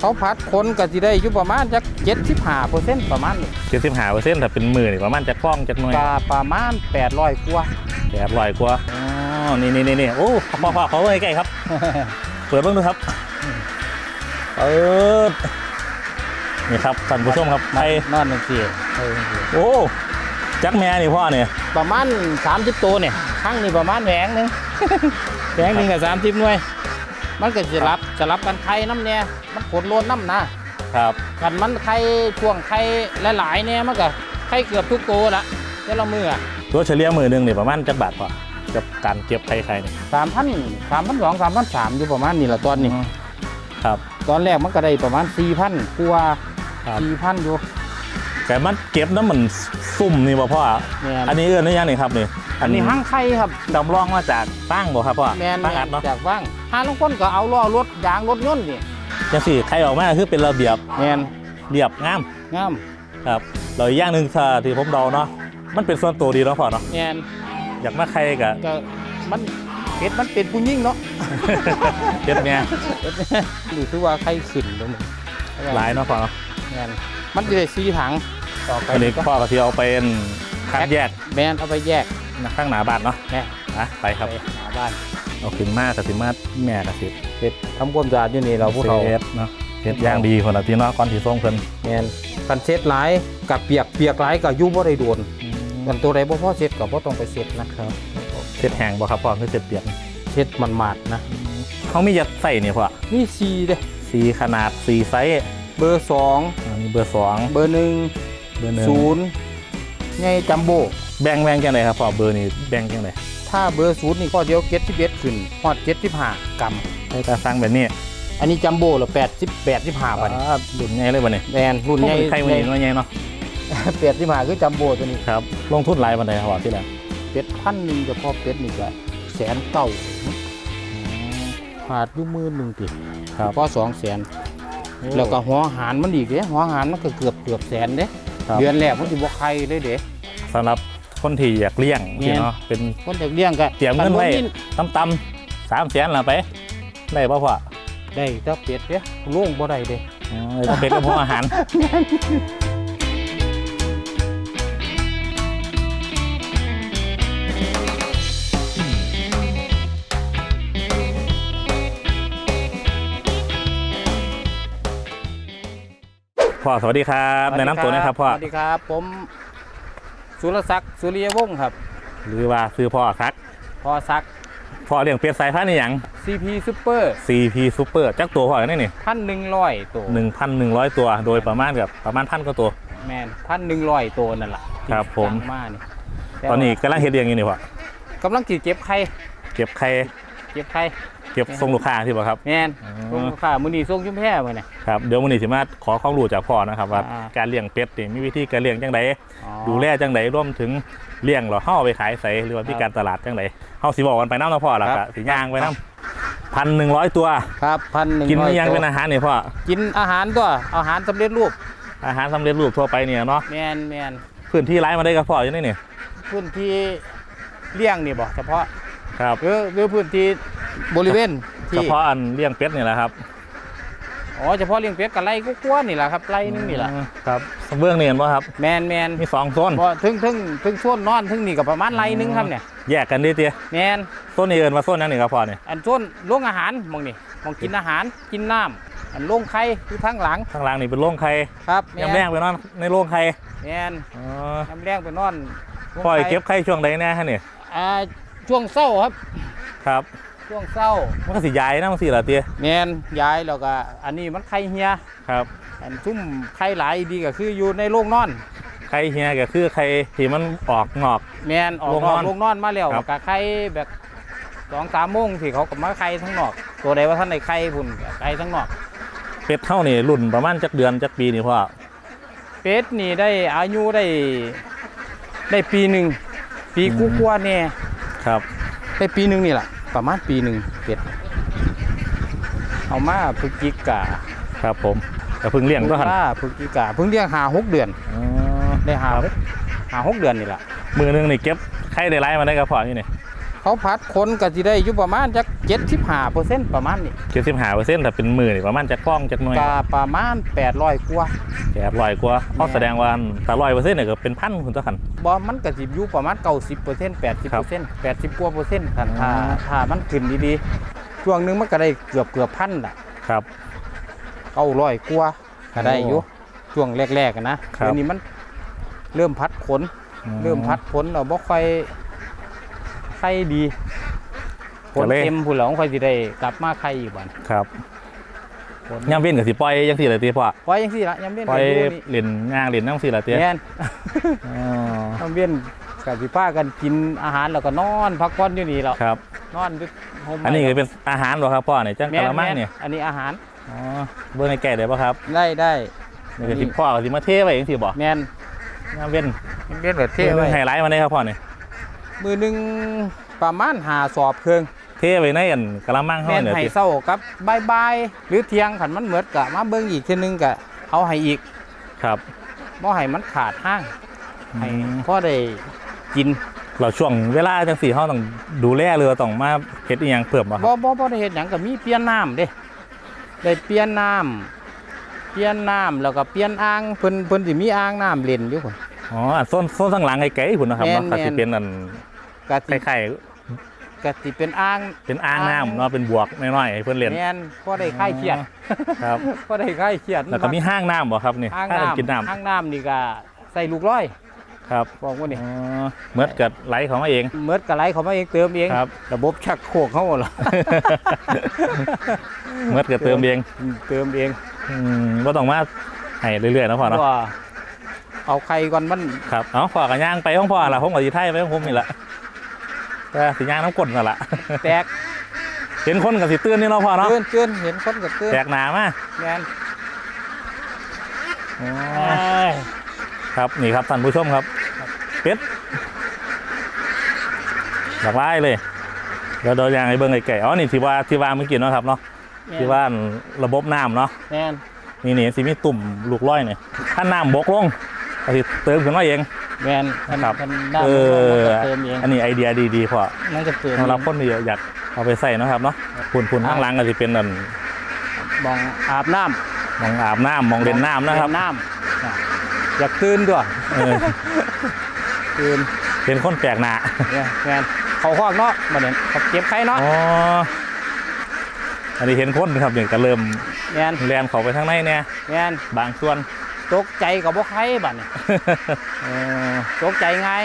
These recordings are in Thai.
เขาพัดคนก็สิได้อยู่ประมาณจัก75เปอร์เซ็นต์ประมาณนี้เจ็ดสิบห้าเปอร์เซ็นต์ถ้าเป็นมือนี่ประมาณจะคล้องจักหน่วยก็ประมาณ800กว่าแปดร้อยกว่าอ๋อนี่นี่นี่นี่โอ้พ่อพ่อเขาไว้ใกล้ครับ เปิดเบ้างดูครับเปิดนี่ครับท่านผู้ชมครับไข่นอนจังซี่เออโอ้จักแม่นี่พ่อเนี่ยประมาณ30ตัวเนี่ยครั้งนี้ประมาณแหวงหนึงแหวงหนึงก็30หน่วย มันก็สิรับสลับกันไข่น้ำเนี่ยมันขนโลนน้ำนะครับกันมันไข่ช่วงไข่หลายๆเนี่ยมันก็ไข่เกือบทุกตัวละแต่ละมือตัวเฉลี่ยมือหนึ่งนี่ประมาณจักบาทพ่อกับการเก็บไข่ไข่นี่สามพันสามพันสองสามพันสามอยู่ประมาณนี้ละตอนนี้ครับ ตอนแรกมันก็ได้ประมาณสี่พันกว่าครับสี่พันอยู่ แต่มันเก็บน้ำมันซุ่มนี่บ่พ่อ แมนอันนี้เอื้อนนี่ยังนี่ครับนี่อันนี้ห้างไข่ครับจำลองมาจากตั้งบ่ครับพ่อแมนตั้งอัดเนาะจากว่างห้าลงคนก็เอาล้อรถยางรถยนต์นี่จังสี่ไข่ออกมาคือเป็นระเบียบแมนเรียบงามงามครับเราอีกอย่างหนึ่งถ้าที่ผมเดาเนาะมันเป็นส่วนตัวดีเนาะพ่อเนาะแมนอยากมาไข่กับก็มันเห็ดมันเป็นผู้ยิ่งเนาะเจ็ดเนี่ยหรือคือว่าไข่ขึ้นตรงนี้หลายเนาะพ่อเนาะแมนมันจะได้สี่ถัง ต่อไปอันนี้พ่อก็ที่เอาเป็นคัดแยกแมนเอาไปแยกข้างหน้าบ้านเนาะแม่นะไปครับไปหาบ้านเอาขึ้นมากกับสิมาแม่กับสิเห็ดทำความสะอาดอยู่นี่เราผู้เฒ่าเฮ็ดเนาะเฮ็ดอย่างดีคนละที่เนาะก่อนที่ส่งเพิ่นแมนกันเช็ดหลายกับเปียกเปียกหลายกับยุ่บ่ได้โดนกันตัวใดบ่พอเช็ดก็บ่ต้องไปเช็ดนะครับเฮ็ดแห้งบ่ครับพ่อคือเฮ็ดเปียกเช็ดมันมาดๆนะเขามียัดใส่นี่พ่อนี่สีเด้สีขนาดสีไซส์เบอร์สองอันนี้เบอร์สองเบอร์หนึ่งเบอร์หนึ่งศูนย์ใหญ่จัมโบ้แบ่งแบ่งจังไดครับพ่อเบอร์นี่แบ่งจังไดถ้าเบอร์ศูนย์นี่ข้อเดียวเก็ดที่เบ็ดขึ้นฮอดเจ็ดที่ห้ากรัมให้การสร้างแบบนี้อันนี้จัมโบ้ละแปดสิบแปดที่ห้าบาทอ่าดุนใหญ่เลยบ่นี่แมนรุ่นใหญ่ใครมันนี่น้อยใหญ่เนาะแปดที่ห้าคือจัมโบ้ตัวนี้ครับลงทุนหลายปานใดครับพ่อที่แล้วเป็ดพันหนึ่งเฉพาะเป็ดนี่ก็แสนเก้าขาดอยู่มือหนึ่งติครับพอสองแสนแล้วก็หัวหารมันอีกเด้หัวหารมันก็เกือบเกือบแสนเด้ ครับ เดือนแรกมันสิบ่ใครเลยเด้ สำหรับคนที่อยากเลี้ยงแม่น ที่เนาะเป็นคนจากเลี้ยงก็เตรียมเงินไว้คับ่มีต่ำๆสามแสนละไป ได้ป่ะพ่อได้แต่เป็ดเด้โล่งบ่ได้เด้ อ๋อต้องเป็นกระเพาะอาหาร พ่อสวัสดีครับแนะนำตัวหนะครับพ่อสวัสดีครับ ผมสุรศักดิ์สุริยวงศ์ครับ หรือว่าซื้อพ่อซักพอศักดิ์พ่อเลี้ยงเป็ดสายพันธุ์นี่หยัง CP Super CP Super จักตัวพ่อกันได้นี่พันหนึ่งร้อยตัว1,100ตัวโดยประมาณกับประมาณพันกว่าตัว แมนพันหนึ่งร้อยตัวนั่นแหละครับผม ที่สั่งมานี่ตอนนี้กำลังเฮ็ดเลี้ยงอยู่นี่พ่อกำลังจีเก็บไข่เก็บไข่ เก็บไข่เก็บส่งลูกค้าที่บ่ครับ แมนอ๋อ ส่งลูกค้ามื้อนี้ส่งชุมแพมื้อนี่ครับเดี๋ยววันนี้สิมาขอความรู้จากพ่อนะครับว่าอ่าการเลี้ยงเป็ดนี่มีวิธีการเลี้ยงจังไดอ๋อ ดูแลจังไดรวมถึงเลี้ยงเหรอเฮาเอาไปขายใส่หรือว่ามีการตลาดจังไดเฮาสิบอกกันไปน้ำเนาะพ่อล่ะครัก็บ สิย่างไปน้ำพันหนึ่งร้อยตัว ครับพันหนึ่งกินร้อยอิหยังตัวเป็นอาหารนี่พ่อกินอาหารตัวอาหารสำเร็จรูปอาหารสำเร็จรูปทั่วไปเนี่ยเนาะแมนแมนพื้นที่ไร้มาได้กับพ่ออยู่นี่นี่พื้นที่เลี้ยงนี่บ่เฉพาะ ครับหรือหรือพื้นที่บริเวณเฉที่พาะอันเลี้ยงเป็ดนี่แหละครับอ๋อเฉพาะเลี้ยงเป็ดกับไร่กว้าๆนี่แหละครับไร่นึงนี่แหละอืมครับเบื้องนี่เห็นป่ะครับแมนแมนมีสองโซนพอถึงถึงถึงช่วงนอนถึงนี่ก็ประมาณไร่นึงครับเนี่ยแยกกันดิเตี้ยแมนโซนนี้เอินว่าโซนนั้นนี่ครับพ่อนี่อันช่วงโรงอาหารหมองนี่หมองกินอาหารกินน้ำอันโรงไข่อยู่ทางหลังข้างล่างนี่เป็นโรงไข่ครับแมยำนแรงไปนอนในโรงไข่แมนอ๋อน้ำแรงไปนอนโรงพ่อไข่เก็บไข่ช่วงใดแน่ฮะนี่อ่า ช่วงเศร้าครับ ครับ ช่วงเศร้ามันก็สิยายนะมันสิล่ะเตี้ยแมนย้ายแล้วก็อันนี้มันไข่เฮียครับอันซุ่มไข่หลายดีก็คืออยู่ในโรงนอนไข่เฮียก็คือไข่ที่มันออกงอก แมนออกโรงนนออกนโรงนอนมาแล้วครับกับไข่แบบสองสามโมงที่เขาก็มาไข่ทั้งนอก ตัวใดว่าท่านในไข่พุ่นก็ไข่ทั้งนอก เป็ดเท่านี่รุ่นประมาณจักเดือนจักปีนี่พ่อเป็ดนี่ได้อายุได้ได้ปีหนึ่งปีกู้กว่าๆเนี่ย ครับได้ปีหนึ่งนี่แหละประมาณปีหนึ่งเป็ดเอามาพฤศจิกาครับผมแต่เพิ่งเลี้ยงก็หันตุลาพฤศจิกาเพิ่งเลี้ยงหาหกเดือนอ๋อได้หาหกหาหกเดือนนี่แหละมือหนึงนี่เก็บไข่ได้ไล่มาได้กับพ่อนี่นี่ เขาพัดคนก็สิได้อยู่ประมาณจัก75%ประมาณนี้เจ็ดสิบห้าเปอร์เซ็นต์ถ้าเป็นมือนี่ประมาณจะกล้องจากหน่วยก็ประมาณ800กว่าแปดร้อยกว่าเขาแสดงว่าถ้าร้อยเปอร์เซ็นต์เนี่ยก็เป็นพันคุณตัวขันบ่มันก็สิอยู่ประมาณ90%ครับ80% 80กว่าเปอร์เซ็นต์คันถ้าอ๋อถ้ามันขึ้นดีๆช่วงหนึงมันก็ได้เกือบเกือบพันล่ะครับ900กว่าก็ได้อยู่โอ้ช่วงแรกๆอะนะครับเดี๋ยวนี้มันเริ่มพัดขนเริ่มพัดผลเราบ่ค่อยไข่ดีผลก็เลยเต็มพุ่นแล้วค่อยสิได้กลับมาไข่อีกบัดครับผลย่ำเว้นกับสิปล่อยยังสี่เลยตีพ่อปล่อยจังซี่ละยามเวียนปล่อยก็อยู่นี่เหรียญงางเหรียญน้ำสี่ละเตี้ยแม่นอ๋อยามเวียนก็สิพากันกินอาหารแล้วก็นอนพักผ่อนอยู่นี่แล้วครับนอนอยู่โฮมอันนี้ก็เป็นอาหารเหรอครับพ่อเนี่ยจังแม่กะนละมังแม่นเนี่ยอันนี้อาหารอ๋อเบอร์ในแก่ได้ปะครับ ได้ได้นี่ก็สิพ่อก็สิมาเทไว้ยังสิบ่แม่นย่ำเว้นยามเวียนก็เทเทไว้ไว้ไฮไลท์มาได้ครับพ่อเนี่ย มือหนึงประมาณ5สอบเครื่องเทไว้ในอันกะละมังเฮาแม่นเนี่ยให้สิเช้ากับบ่ายๆหรือเที่ยงคันมันเหมือดก็มาเบิ่งอีกเทีนึงก็เอาให้อีกครับบ่ให้มันขาดห้างให้อืมพ่อได้กินเราช่วงเวลาจังสี่เฮาต้องดูแลเรือต้องมาเฮ็ดอีหยังเพิ่มบ่คบ่รับบ่บ่ได้เฮ็ดหยังก็มีเปลี่ยนน้ำเด้ได้เปลี่ยนน้ำเปลี่ยนน้ำแล้วก็เปลี่ยนอ่างเพิ่นเพิ่นสิมีอ่างน้ำเล่นอยู่พุ่น อ๋ออันโซนโซนข้างหลังไอ้ไก่พุ่นนะครับแม่นเนาะก็สิแม่นเป็นอันก็คสิล้ายก็สิเป็นอ่างๆเป็นอ่างน้ำเนาะเป็นบวกน้อยๆให้เพิ่นเล่น แม่นพอได้คลายเครียดครับพอได้คลายเครียดแล้วก็มีห้างน้ำบ่ครับนี่อ่างห้างน้ำกินน้ำอ่างน้ำนี่ก็ใส่ลูกร้อยครับบอกว่านี่อ๋อเมื่อกิดไหลเขามาเองเมิดก็ไหลเขามาเองเติมเองครับ ระบบชักโครกเฮาล่ะเมื่อกิดเติมเองเติมเองอืมบ่ต้องมาให้เรื่อยๆนะพ่อเนาะ ว่า เอาไข่ก่อนมันครับเอาพ่อกับย่างไปของพ่อล่ะผมกับสิไทยไปของผมนี่แหละแต่สิย่างน้ำกลนนั่นล่ะแตกเห็นคนกับสิตื่นนี่เนาะพ่อเนาะเตือนเตือนเห็นคนก็เตือนแตกหนามาแม่นอ๋อครับนี่ครับท่านผู้ชมครับเป็ดหลากหลายเลยเดี๋ยวเดี๋ยวย่างให้เบิ่งไก่ๆอ๋อนี่ที่ว่าที่ว่าเมื่อกี้เนาะครับเนาะที่ว่าระบบน้ำเนาะแม่นนี่นี่สิมีตุ่มลูกร้อยเนี่ยถ้าน้ำบกลง ก็สิเติมขึ้นมาเองแม่นมันครับมันด้านเอมันอก็เติมเองอันนี้ไอเดียดีๆพอมันจะเติมสำหรับคนที่อยากเอาไปใส่เนาะครับเนาะพุ่นพุ่นข้างหล่างก็จะเป็นอันมองอาบน้ำมองอาบน้ำมองเล่นน้ำนะครับเล่น้ำน่ะอยากตื่นด้วยเออตื่นเป็นคนแปลกหน้าเนี่ยแม่นเขาห้องเนาะมาเนี่ยเขาเก็บไข่เนาะอ๋ออันนี้เห็นคนครับเนี่ยก็เริ่มแม่นแลนเขาไปทางในเนี่ยแม่นบางส่วน ตกใจกับบ่ไข่บัดเนี่ยเออตกใจง่าย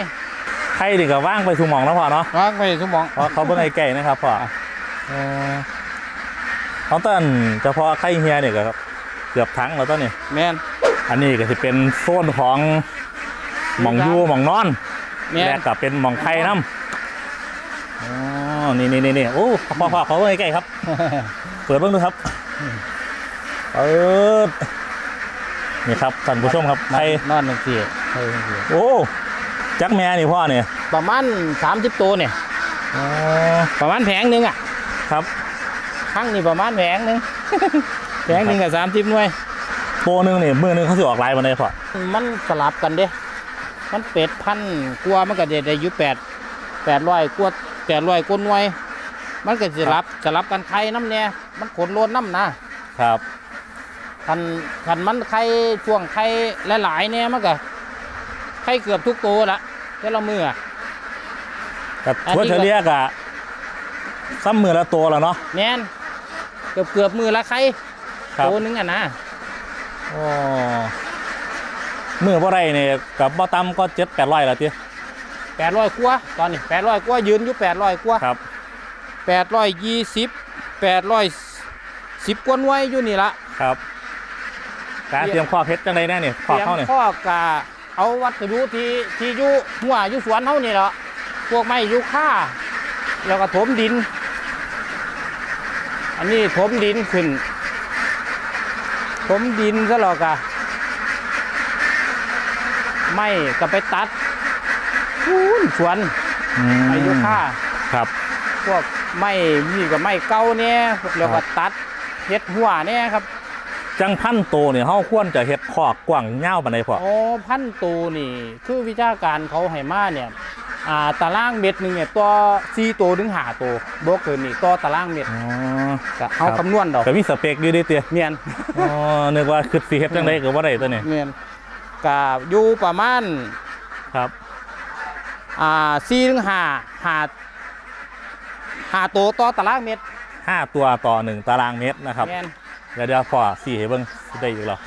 ใครดีก็ว่างไปสู่หมองแล้วพอเนาะวางไปสมองเพราะเขาเบิ่งไอ้ไก่นะครับพ่อเออเขาต้นเฉพาะไข่เฮียเนี่ยก็เกือบทั้งแล้วต้นนี่แม่นอันนี้ก็จะเป็นโซนของหมองอยูหมองนอนแม่นและก็เป็นหมองไข่น้ำอ๋อนี่นี่นี่นี่โอ้พ่อพ่อเขาใกล้ๆครับ เปิดเบ้างดูครับเปิด นี่ครับท่านผู้ชมครับไข่นอนจังซี่ไข่จังซี่โอ้จักแม่นี่พ่อเนี่ยประมาณ30ตัวเนี่ยอ๋อประมาณแผงหนึงอะ ครับครั้งนี้ประมาณแผงหนึงแผงหนึงกับ30หน่วยโปรหนึงนี่มือหนึงเขาสิออกลายมาได้พ่อมันสลับกันเด้ มันเป็ดพันกลัวามันก็ได้ได้อยู่แปดแปดร้อยกว่าแปดร้อยกว่าหน่วย มันก็สลับสลับกันไข่น้ำเนี่ยมันขนโลนน้ำนะครับ คันคันมันไข่ช่วงไข่หลายๆเนี่ยมันก็ไข่เกือบทุกตัวละแต่ละมืออะแต่อันนี้ทั่วเฉลี่ยกะซ้ำมือละตัวแล้วเนาะแน่นเกือบเกือบมือละไข่ครับตัวหนึงอะนะอ๋อมือบ่ไรเนี่ยกับบ่ต่ำก็เจ็ดแปดร้อยละทีแปดร้อยกว่าตอนนี้แปดร้อยกว่ายืนอยู่แปดร้อยกว่าครับแปดร้อยยี่สิบแปดร้อยสิบกว่าหน่วยอยู่นี่ละครับ การเตรียมข้อเพชรจังไดแน่เนี่ยข้อเข้าเนี่ยข้อกะเอาวัสดุที่ที่อยู่หัวอยู่สวนเฮานี่แหละพวกไม้ยูค่าแล้วก็ถมดิน อันนี้ถมดินขึ้นถมดินซะหรอกะไม่ก็ไปตัดพูนสวนอืมไม้ยูค่าครับ พวกไม้นี่ก็ไม้เก่าเนี่ยแล้วก็ตัดเฮ็ดหัวเนี่ยครับ จังพันโตเนี่ยเฮาควรจะเฮ็ดคอกกว้างยาวปานใดพอโอ้พันตูนี่คือวิชาการเขาให้มาเนี่ยอ่าตารางเม็ดหนึงเนี่ยตัว4ตัวถึง5ตัวบ่เกินนี่ตัวตารางเม็ดอ๋อ ก็เอาครับ คำนวณดอกก็มีสเปคอยู่เดิเตียเมียนอ๋อนึกว่าคือสีเฮ็ดจังไดก็บ่ได้ตัวนี้เมียนก็อยู่ประมาณครับอ่า4ถึง5 5 5ตัวต่อตารางเม็ดห้าตัวต่อหนึ่งตารางเมตรนะครับ เมียน เดี๋ยวเดี๋ยวพอสี่ให้เบิ่งสิได้อยู่หรอ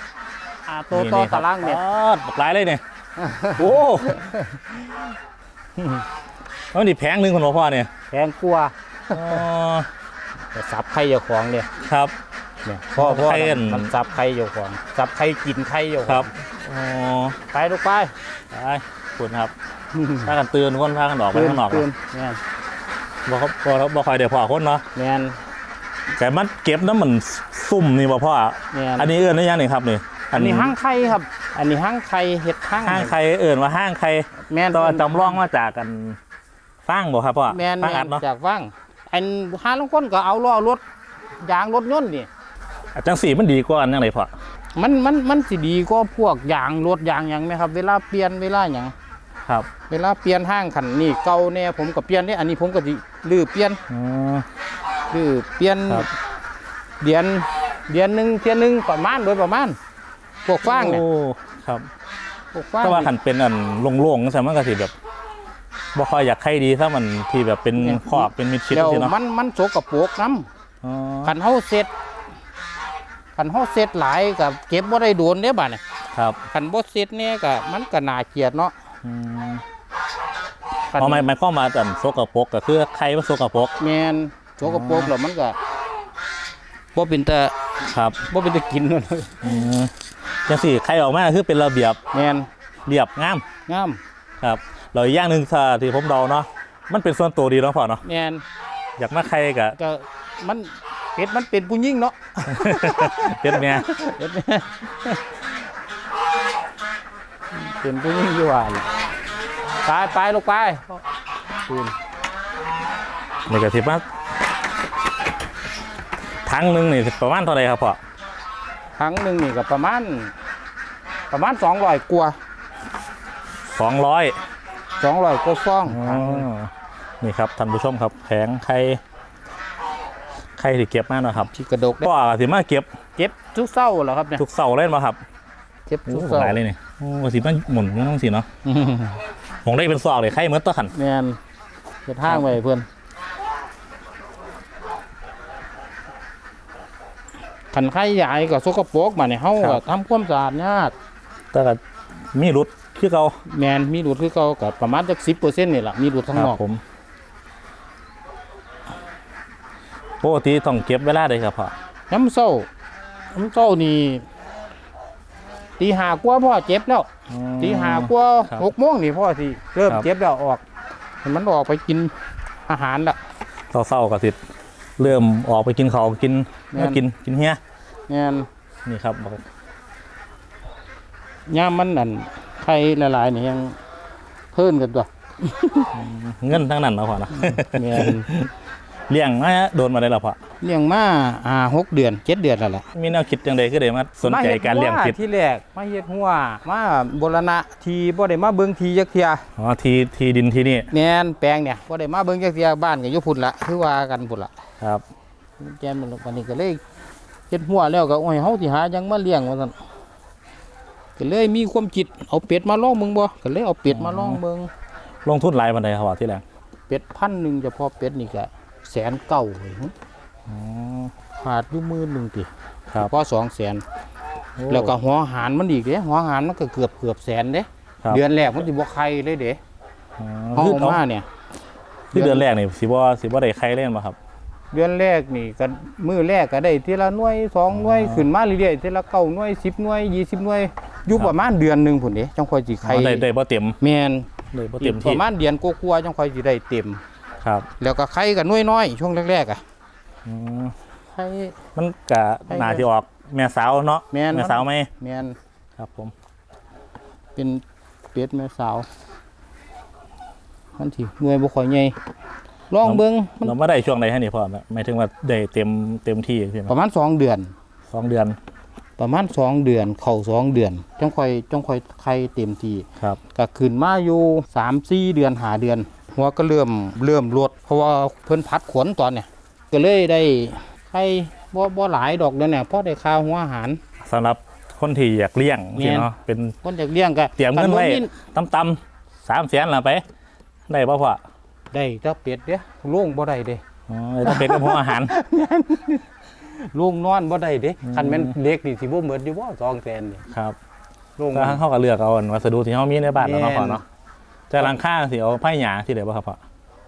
ห้าตัวต่อตารางเม็ดบักหลายเลยเนี่ยโอ้แล้วนี่แพงหนึงคนบ่พ่อเนี่ยแพงกว่าอ๋อแต่สับไข่เจ้าของเนี่ยครับเนี่ยพ่อพ่อไข่อันมันสับไข่เจ้าของสับไข่กินไข่เจ้าของครับอ๋อไปลูกไปไปคุณครับพากันตื่นคนพากันออกไปข้างนอกตื่เนาะนแม่นบ่ครับบ่ครับบ่ค่อยได้พ่อคนเนาะแม่น แต่มันเก็บน้ำมันซุ่มนี่บ่พ่อแม่น อันนี้เอิ้นได้ยังนี่ครับนี่อันนี้ห้างไข่ครับ อันนี้ห้างไข่เห็ดห้างห้างใครเอิ้นว่าห้างใครแม่นแตัวาจำลองมาจากกันฟางบ่ครับพ่อแม่นฟางแม่อันดเนาะจากว่าง อันห้าลางคนก็เอาล้อรถยางรถยนต์นี่ จังสีมันดีกว่าอันยังไงพ่อมันมันมันสิดีก็พวกยางรถยางหยังไหมครับ เวลาเปลี่ยนเวลาหยังครับเวลาเปลี่ยนห้างขันนี่เก่าแน่ผมก็เปลี่ยนนี่อันนี้ผมก็สิลื้อเปลี่ยนอ๋อ ลื้อเปลี่ยนครับเดือนเดือนหนึ่งเทียนหนึ่งประมาณโดยประมาณพวกฟางเนี่ยโอ้ครับพวกฟางแต่ว่าขันเป็นอันโล่งๆใช่มันก็สิแบบบ่ค่อยอยากให้ดีถ้ามันที่แบบเป็นขอบเป็นมิดชิดเดี๋ยวสิเนาะมันมันโสกปรกน้อ๋อำขันเฮาเสร็จขันเฮาเสร็จหลายกับเก็บบ่ได้โดนเด้บัดเนี่ยครับขันบ่เสร็จเนี่ยก็มันก็น่าเกลียดเนาะอืมคันเอาไม่ไม่ข้อมาอันโซกปรกก็คือใครมันโซกปรก แม่นโส กปรกแล้วมันก็บ่เป็นตาครับบ่เป็นตากินเลยอืมจังสี่ใครออกมาคือเป็นระเบียบแม่นเรียบงามงามครับเราอีกอย่างหนึ่งถ้าที่ผมเดาเนาะมันเป็นส่วนตัวดีเนาะพ่อเนาะแม่นอยากมาใครกับก็มันเป็ดมันเป็นผู้หญิงเนาะเป็นเมียเป็ดแม่เป็นผู้หญิงอยู่ว่าล่ะไปไปลูกไปตื่นนี่ก็สิมา ทั้งหนึ่งนี่สิประมาณเท่าไหรครับพ่อครั้งหนึ่งนี่ก็ประมาณประมาณสองร้อยกว่าสองร้อยสองร้อยกว่าฟองครั้งหนึ่งนี่ครับท่านผู้ชมครับแผงไข่ไข่ที่เก็บมาเนาะครับที่กระดกได้ก็สิมาเก็บเจ็บทุกเศร้าเหรอครับเนี่ยทุกเสาร์เล่นมาครับเจ็บโอ้ทุกโหเศร้าหลายเลยนี่โอ้สิมันหมุนต้องสิเนาะผมได้เป็นซอกเลยไข่เหมือนตัวขันแมนเจ็ดห้างไว้เพื่อน ขันไข่ใหญ่กับสกปรกมาเนี่ยเฮาก็ทำความสะอาดยากแต่ก็มีรุดคือเก่าแมนมีหลุดคือเก่ากับประมาณจักสิบเปอร์เซ็นต์นี่แหละมีหลุดทั้งนอกผมปกติต้องเก็บเวลาเลยครับพ่อน้ำเศร้าน้ำเศร้านี่ตีหากว่าพ่อเจ็บแล้วอืมตีหากว่าครับหกโมงนี่พ่อสิเริ่มครับเจ็บแล้วออกให้มันออกไปกินอาหารละเศร้าๆก็สิ เริ่มออกไปกินข้าวกินแม่น กินกินเฮียแมนนี่ครับย่ามมันนั่นไข่ละลายๆนี่ยังเพิ่นกันตัว เงินทั้งนั้นเนาะพ่อเนาะแมน เลี้ยงมาโดนมาได้แล้วพ่อเลี้ยงมาอ่าหกเดือนเจ็ดเดือนแล้วล่ะมีแนวคิดจังใดก็ได้มาสนใจการเลี้ยงมาผิฮ็ดดหัวที่แรกมาเฮ็ดหัวมาบรณะทีบ่ได้มาเบิ่งทีจักเทียอ๋อทีทีดินที่นี่แม่นแปลงเนี่ยบ่ได้มาเบิ่งจักเทียบ้านก็อยู่พุ่นละคือว่ากันพุ่นละครับแกนมันวันนี้ก็เลยเฮ็ดหัวแล้วก็โอ้ยเฮาสิหาหยังมาเลี้ยงว่าซั่นก็เลยมีความคิดเอาเป็ดมาลองเบิ่งบ่ก็เลยเอาเป็ดมาลองเบิ่งลงทุนหลายปานใดครับพ่อที่แรกเป็ดพันหนึงเฉพาะเป็ดนี่ก็ แสนเก้าเลยหึอ๋อขาดอยู่หมื่นหนึงติครับพอสองแสนโอ้แล้วก็หัวหารมันอีกเด้หัวหารมันก็เกือบเกือบแสนเด้ครับเดือนแรกมันสิบ่ไข่เลยเด้อ๋อเฮาคือเอาเอามาเนี่ยคือเดือนแรกนี่สิบ่สิบ่ได้ใครเล่นมาครับ เดือนแรกนี่ก็มื้อแรกก็ได้ทีละหน่วยสองหน่วยอ๋อขึ้นมาเรื่อยๆทีละเก้าหน่วยสิบหน่วยยี่สิบหน่วยอยู่ครับประมาณเดือนหนึงพุ่นเด้จังค่อยสิอ๋ไข่อได้ได้บ่เต็มแม่นได้บ่อีเต็กมปที่ระมาณเดือนกว่าๆจังค่อยสิได้เต็ม ครับแล้วก็ไข่ก็หน่วยน้อยช่วงแรกๆอะอืมไข่มันก็ให้น่าสิออกแม่สาวเนาะแม่นแม่สาวไหมแม่นครับผม เป็นเป็ดแม่สาวมันสิหน่วยบ่ค่อยใหญ่ลองเบิ่งมันเราไม่ได้ช่วงใดให้นี่พ่อหมายถึงว่าได้เต็มเต็มที่ใช่ไหมประมาณสองเดือนสองเดือนประมาณสองเดือน เข้าสองเดือน จังค่อยจังค่อยไข่เต็มทีครับก็ขึ้นมาอยู่สามสี่เดือนหาเดือน หัวก็เริ่มเริ่มลดเพราะว่าเพิ่นพัดขนตอนเนี่ยก็เลยได้ไข่บ่บ่หลายดอกเดี๋ยวเนี่ยพอได้ค่าหัวอาหารสำหรับคนที่อยากเลี้ยงแม่นสิเนาะเป็นคนจากเลี้ยงก็เตรียมเงินไว้คับ่มีต่ำๆสามแสนละไป ได้ป่ะพ่อได้ถ้าเป็ดเด้โล่งบ่ได้เด้อ๋อต้องเป็นกับหัวอาหารโล่งนอนบ่ได้เด้คันแม่นเด็กนี่สิบ่หมดอยู่บ่2แสนนี่ครับโล่งแล้วเขาก็เลือกเอาอันวัสดุที่เขามีในบ้านแล้วเนาะแม่นพ่อเนาะ แต่หลังข้างสิเอาไผ่หยาที่เดี๋ยวป่ะครับพ่อ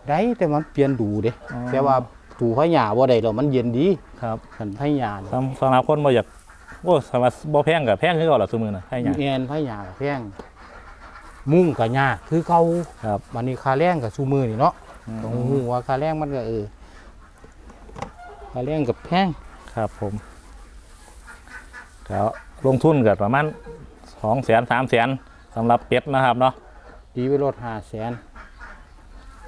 ได้แต่มันเปลี่ยนดูเด้อ๋อ แต่ว่าถูไผหญ้าบ่ได้แล้วมันเย็นดีครับคันไผหญ้านี่สำสำหรับคนบ่อยากโอ้สำหรับบ่แพงกับแพงคือเก่าละซุมือน่ะไผ่หยา แม่นไผหญ้าก็แพงมุ้งก็ยากคือเก่าครับบัดนี้ค่าแรงก็ซุมื้อนี่เนาะอืมต้องฮู้ว่าค่าแรงมันก็เออค่าแรงก็แพงครับผมแล้วลงทุนกับประมาณสองแสนสามแสนสำหรับเป็ดนะครับเนาะ ตีไปรถ5แสน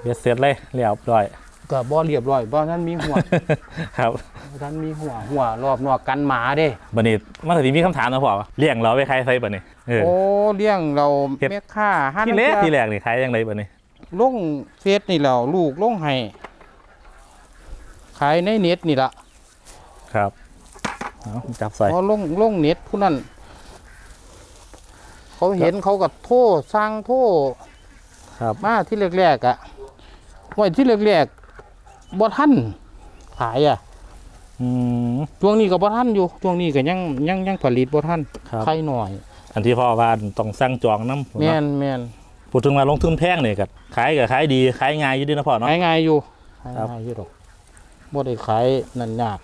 เบ็ดเสร็จเลยเรียบร้อยก็บ่เรียบร้อยบ่ทันมีหัวครับบ่ทันมีหัวหัวรอบนอกกันหมาเด้บันนี้มันก็สิมีคำถามนะพ่อว่าเลี้ยงเราไปขายไสบันนี้เออโอ้เลี้ยงเราเฮ็ดแม่ค้าห้าที่แรกน้ำที่เกลือแรกนี่ขายยังไงบันนี้ลงเฟซนี่แล้วลูกลงให้ขายในเน็ตนี่ละครับเอาจับใส่พอลงลงเน็ตผู้นั้น เขาเห็นเขาก็โทษสร้างโทษครับมาที่แรกๆอะไว้ที่แรกๆบ่ทันขายอะอืมช่วงนี้ก็บ่ทันอยู่ช่วงนี้ก็ยังยังยังผลิตบ่ทันครับไข่หน่อย อันที่พ่อว่าต้องสั่งจองน้ำแม่นแม่นพูดถึงว่าลงทุนแพงเนี่ยกับขายกับขายดีขายง่ายอยู่ดีนะพ่อเนาะขายง่ายอยู่ขายครับง่ายอยู่ดอกบ่ได้ขายนั่นยาก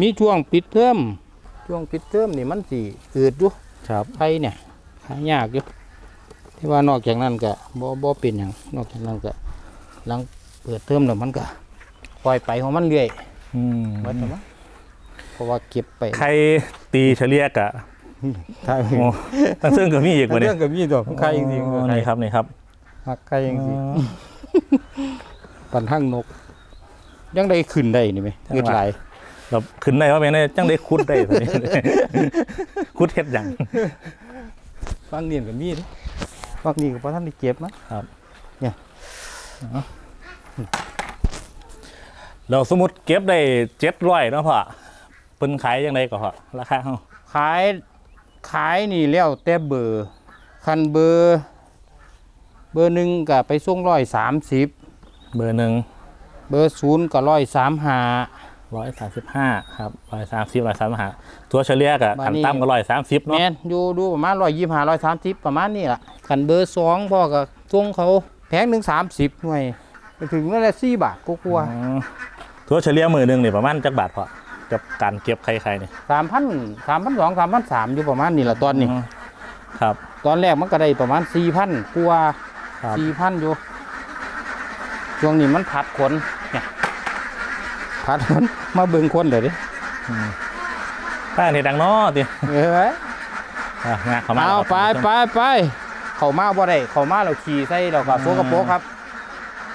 มีช่วงปิดเทอมช่วงปิดเทอมนี่มันสิอืดอยู่ครับไข่เนี่ย หายากอยู่ที่ว่านอกจากนั้นก็บ่บ่เป็นอย่างนอกจากนั้นก็หลังเปิดเทอมแล้วมันก็ปล่อยไปของมันเรื่อยอืมหมดแล้วมั้งเพราะว่าเก็บไปใครตีเฉลี่ยกะใช่โอ้ตั้งซึ่งก็มีอีกวันนี้เรื่องกับมีตัวไข่จริงอ๋อนี่ครับนี่ครับมักไข่จริงอ๋อๆปันทั้งนก ยังได้ขึ้นได้นี่ไหมจังหวะเงืดไหลายเราขึ้นได้ว่าแม่นจังได้คุดได้ตอนนี้ คุดเฮ็ดหยัง ฟังเนียนกับมีดฟังนี่ก็พอท่านได้เก็บมั้งเราสมมุติเก็บได้เจ็ดร้อยเนาะพ่อเพิ่นขายยังไงก็พ่อราคาเฮาขายขายนี่แล้วแต่เบอร์คันเบอร์เบอร์หนึ่งก็ไปส่งร้อยสามสิบเบอร์หนึ่งเบอร์ศูนย์ก็ร้อยสามหา ร้อยสามสิบห้าครับร้อยสามสิบร้อยสามห้าตัวเฉลี่ยกะบาทขันนี้ต่ำก็ร้อยสามสิบแมเนาะนอยู่ดูประมาณร้อยยี่ห้าร้อยสามสิบประมาณนี้ล่ะคันเบอร์สองพ่อก็ส่งเขาแพงหนึ่งสามสิบหน่วยไปถึงนั่นแหละสี่บาทก็กลัวอ๋อตัวเฉลี่ยมือหนึ่งนี่ประมาณจักบาทพอกับการเก็บไข่ไข่นี่สามพันสามพันสองสามพันสามอยู่ประมาณนี้แหละตอนนี้อ๋อครับ ตอนแรกมันก็ได้ประมาณสี่พันกลัวครับสี่พันอยู่ช่วงนี้มันผัดขน เนี่ยผัดขนมาเบิ่งคนเลยดิป้าเนี่ยดังเนาะติเอ้ยอะมาเข้ามาเอาไปไปไปเข้ามาบ่ได้เข้ามาเราขี่ใส่เราก็โฟกระโปกครับ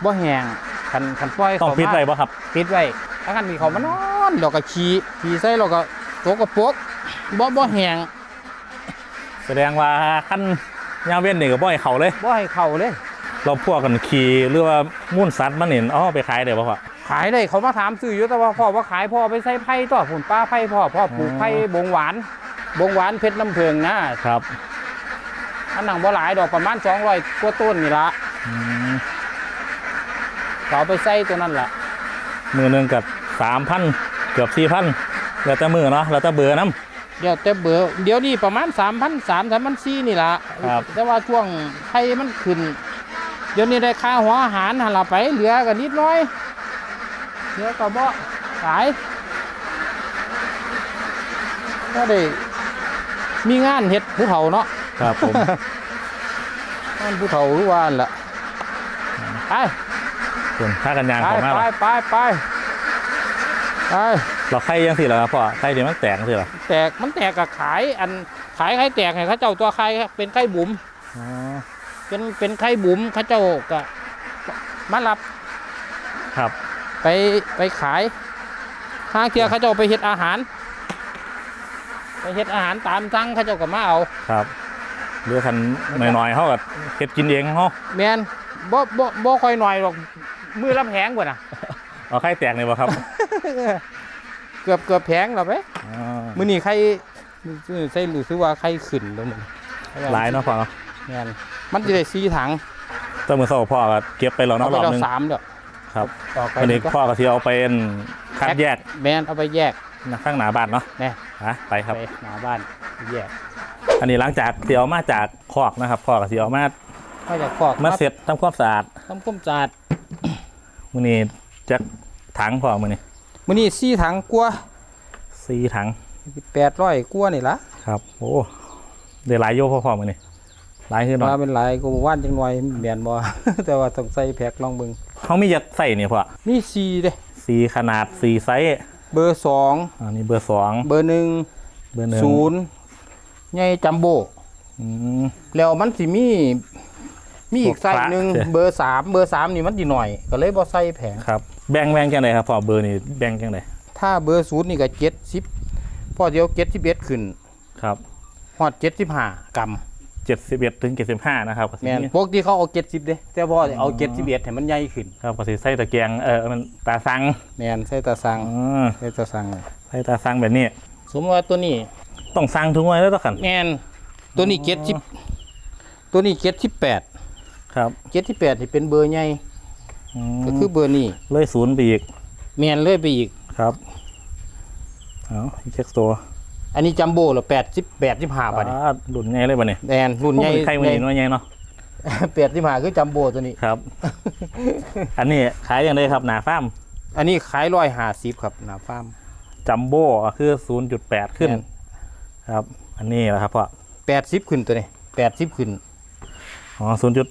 บ่แห้งคันคันปล่อยต้องเข้าปิดมาไว้ป่ะครับปิดไว้ถ้าคันมีเขามานอนเราก็ขี่ขี่ใส่เราก็โฟกระโปกบ่บ่แห้งแสดงว่าขั้นยามเว้นนี่ก็บ่ให้เขาเลยบ่ให้เข้าเลย เราพวกกันขี่หรือว่ามุ่นสัตว์มันเห็นอ๋อไปขายได้ป่ะพ่อ ขายได้เขามาถามซื้ออยู่แต่ว่าพ่อว่าขายพ่อไปใส่ไผ่ต่อผลป้าไผ่พ่อพ่อปลูกอ๋อไผ่บงหวาน บงหวานเพชรน้ำเพิงนะครับอันหนังบ่หลายดอกประมาณ200กว่าต้นนี่ละอืมเขาเอาไปใส่ตัวนั้นล่ะมือหนึ่งกับสามพันเกือบสี่พันแล้วแต่มือเนาะแล้วแต่เบอร์น้เดี๋ยวแต่เบอร์เดี๋ยวนี้ประมาณ3,000 3 3,4นี่ละครับแต่ว่าช่วงไผ่มันขึ้นเดี๋ยวนี้ได้ค่าหัวอาหารหันละไปเหลือก็นิดหน้อย เหลือก็บ่ขายก็ได้มีงานเฮ็ดผู้เฒ่าเนาะำครับผมงานผู้เฒ่ารู้ว่าหั่นล่ะไปคุณถ้ากันยางไปของมาไปหรอไปไปไปเราไข่ยังสิเหรอครับพ่อไข่เดี๋ยวมันแตกสิเหรอแตกมันแตกกับขายอันขายไข่แตกให้เขาเจ้าตัวไข่เป็นไข่บุ๋มอ๋อเป็นเป็นไข่บุ๋มเขาเจ้าก็มารับ ครับ ไปไปขายห้างเทียเขาเจ้าไปเฮ็ดอาหาร ไปเฮ็ดอาหารตามสั่งเขาเจ้าก็มาเอาครับเหลือคันหน่อยๆเขาก็เฮ็ดกินเองเขาแม่นบ่บ่บ่ค่อยหน่อยหรอกมือละแพงกว่าน่ะเอาไข่แตกเลยบ่ครับ เกือบเกือบแพงแล้วไปอ่ามื้อนี้ใครใส่รู้สึกว่าใครขึ้นแล้วมึงหลายเนาะพ่อเนาะแม่นมันจะได้สี่ถังแต่มื้อเช้าพ่อก็เก็บไปแล้วเอาเนาะไปรอบเราหนึงสามเด้อ ครับต่อไปวันนี้พ่อก็สิเอาไปอั่นคัดแยกแม่นเอาไปแยกนะข้างหน้าบ้านเนาะแน่ฮะไปครับไปหน้าบ้านแยก อันนี้หลังจากที่เอามาจากคอกนะครับพ่อก็สิเอามาก็จะคอกมาเสร็จทำความสะอาดทำความสะอาดมื้อนี้จักถังพ่อมื้อนี้มื้อนี้สี่ถังกว่าสี่ถัง800กว่านี่ล่ะครับ โอ้ได้หลายโยพ่อๆมื้อนี้ หลายขึ้นเนาะว่าเป็นหลายก็บ่ว่านจังหน่อยแม่นบ่ แต่ว่าต้องใส่แพ็คลองเบิ่งเขามีจักใส่นี่พ่อมีสี่เด้สีขนาดสีไซส์เบอร์สองอันนี้เบอร์สองเบอร์หนึ่งเบอร์หนึ่งศูนย์ใหญ่จัมโบ้อืมแล้วมันสิมีมีอีกพวกไซส์หนึ่งฟ้าเบอร์สามเบอร์สามนี่มันดีหน่อย ก็เลยบ่ใส่แผงครับแบ่งแบ่งจังไดครับพ่อเบอร์นี่แบ่งจังไดถ้าเบอร์ศูนย์นี่ก็เจ็ดสิบพอเดียวเจ็ดสิบเอ็ดขึ้นครับฮอดเจ็ดสิบห้ากรัม เจ็ดสิบเอ็ดถึงเจ็ดสิบห้านะครับก็สิแม่นพวกที่เขาเอาเจ็ดสิบเด้แต่พอเอาเจ็ดสิบเอ็ดให้มันใหญ่ขึ้นครับก็สิใส่ตะเกียงเออมันตาสังแม่นใส่ตาสังอืมใส่ตาสังใส่ตาสังแบบนี้ สมมติว่าตัวนี้ต้องสั่งทุกไว้แล้วต้องขันแม่นตัวนี้เจ็ดสิบตัวนี้เจ็ดสิบแปดครับเจ็ดสิบแปดที่เป็นเบอร์ใหญ่มก็คือเบอร์นี้เลยศูนย์ไปอีกแม่นเลยไปอีกครับเอาเช็คตัว อันนี้จัมโบ้ละแปดสิบแปดสิบห้าบาทนี่อ่าหลุนไงเลยบ่เนี่ยแดนรุ่นใหญ่ใครมันนี่น้อยไงเนาะแปดสิบห้าคือจัมโบ้ตัวนี้ครับ อันนี้ขายอย่างไรครับหนาฟ้ามอันนี้ขายร้อยห้าสิบครับหนาฟาร์มจัมโบ้คือศูนย์จุดแปดขึ้นแม่นครับ อันนี้แหละครับพ่อแปดสิบขึ้นตัวนี้แปดสิบขึ้นอ๋อศูนย์จุด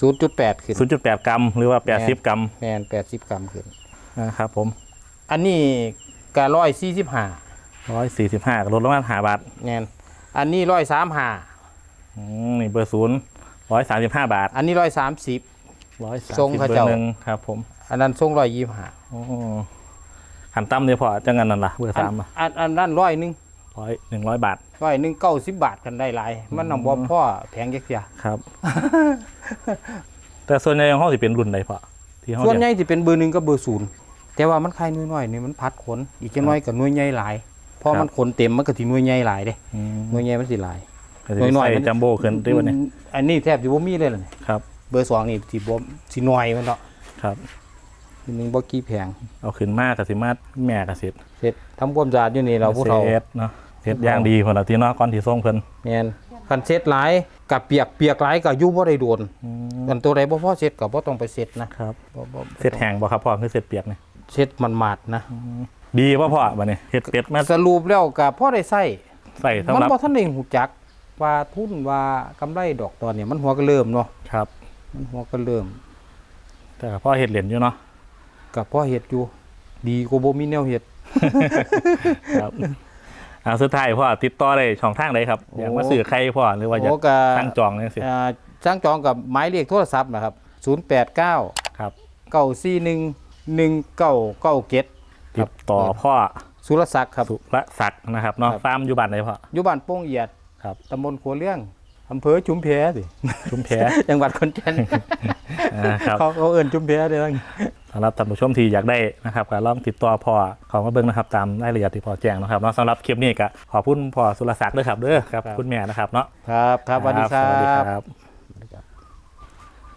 ศูนย์จุดแปดขึ้นศูนย์จุดแปดกรัมหรือว่าแปดสิบกรัมแมนแปดสิบกรัมขึ้นนะครับผม อันนี้กะร้อยสี่สิบห้า ร้อยสี่สิบห้าลดลงมาหาบาทแมนอันนี้ร้อยสามห้าอืมนี่เบอร์ศูนย์ร้อยสามสิบห้าบาทอันนี้ร้อยสามสิบ ร้อยสามทรงสิบเขาเบอเจ้า ร์หนึ่งครับ ผมอันนั้นทรงร้อยยี่ห้าโอ้หันตั้มเนี่ยพอจังงันนั่นล่ะเบอร์สามอะอันอันนั้นร้อยหนึ่งร้อยหนึ่งร้อยบาท ร้อยหนึ่งเก้าสิบบาทกันได้หลาย มันนำบ่พ่อแพงจักเสียครับ แต่ส่วนใหญ่ของเขาสิเป็นรุ่นใดพอที่เขาส่วนใหเรียญ่ที่เป็นเบอร์หนึ่งกับเบอร์ศูนย์แต่ว่ามันคลายน้อยๆนี่มันพัดขนอีกจังน้อยกับหน่วยใหญ่หลาย พอมันขนเต็มมันก็สิหน่วยใหญ่หลายเด้อืมหน่วยใหญ่มันสิหลายก็สิน้อยๆใส่มันจัมโบ้ขึ้นด้วยวันนี้อันนี้แทบสิบ่มีเลยล่ะนี่ครับ เบอร์สองนี่สิบ่สิน้อยมันเนาะครับทีนึงบ่กี่แพงเอาขึ้นมากกับสิมาแม่กับสิเฮ็ดทำความสะอาดอยู่นี่เราผู้เฒ่าเฮ็ดเนาะเฮ็ดอย่างดีคนละที่เนาะก่อนที่ส่งเพิ่นแม่นคันเช็ดหลายกับเปียกเปียกหลายก็อยู่บ่ได้โดนอืมอันตัวใดบ่พอเช็ดก็บ่ต้องไปเช็ดนะครับบ่บ่เสร็จแห้งบ่ครับพ่อคือเสร็จเปียกนี่เช็ดมันมาดๆนะ ดีป่ะพ่อบัดนี้เฮ็ดเป็ดมาสรุปแล้วก็พอได้ใช้ใส่สำมันหรับบ่ทันได้ฮู้จักว่าทุนว่ากำไรดอกตอนนี้มันหัวก็เริ่มเนาะครับ มันหัวก็เริ่มแต่ก็พ่อเฮ็ดเหรียญอยู่เนาะก็พอเฮ็ดอยู่ ดีกว่าบ่มีแนวเฮ็ด ครับอ่าสุดท้ายพ่อติดต่อได้ช่องทางใดครับโอ้อยากมาซื้อใครพ่อหรือว่าอยากโอ้ก็ ตั้งจองเนี่ยสิอ่าจ้างจองกับหมายเลขโทรศัพท์นะครับ 089 ครับ 941 1997 ติดต่อพ่อสุรศักดิ์ครับ สุรศักดิ์นะครับเนาะครับ ฟาร์มอยู่บ้านไหนพ่อ อยู่บ้านโป่งเอียดครับ ตำบลขัวเรื่องอำเภอชุมแพสิชุมแพ จังหวัดขอนแก่นอ่าครับ เขาเขาเอิ้นชุมแพเด้อสำหรับท่านผู้ชมที่อยากได้นะครับก็ลองติดต่อพ่อเของมาเบิ่งนะครับตามรายละเอียดที่พ่อแจ้งนะครับเนาะสำหรับคลิปนี้ก็ขอบคุณพ่อสุรศักดิ์ด้วยครับเด้อครับ ครับ คุณแม่นะครับเนาะครับครับสวัสดีครัสวัสดีบ ครับ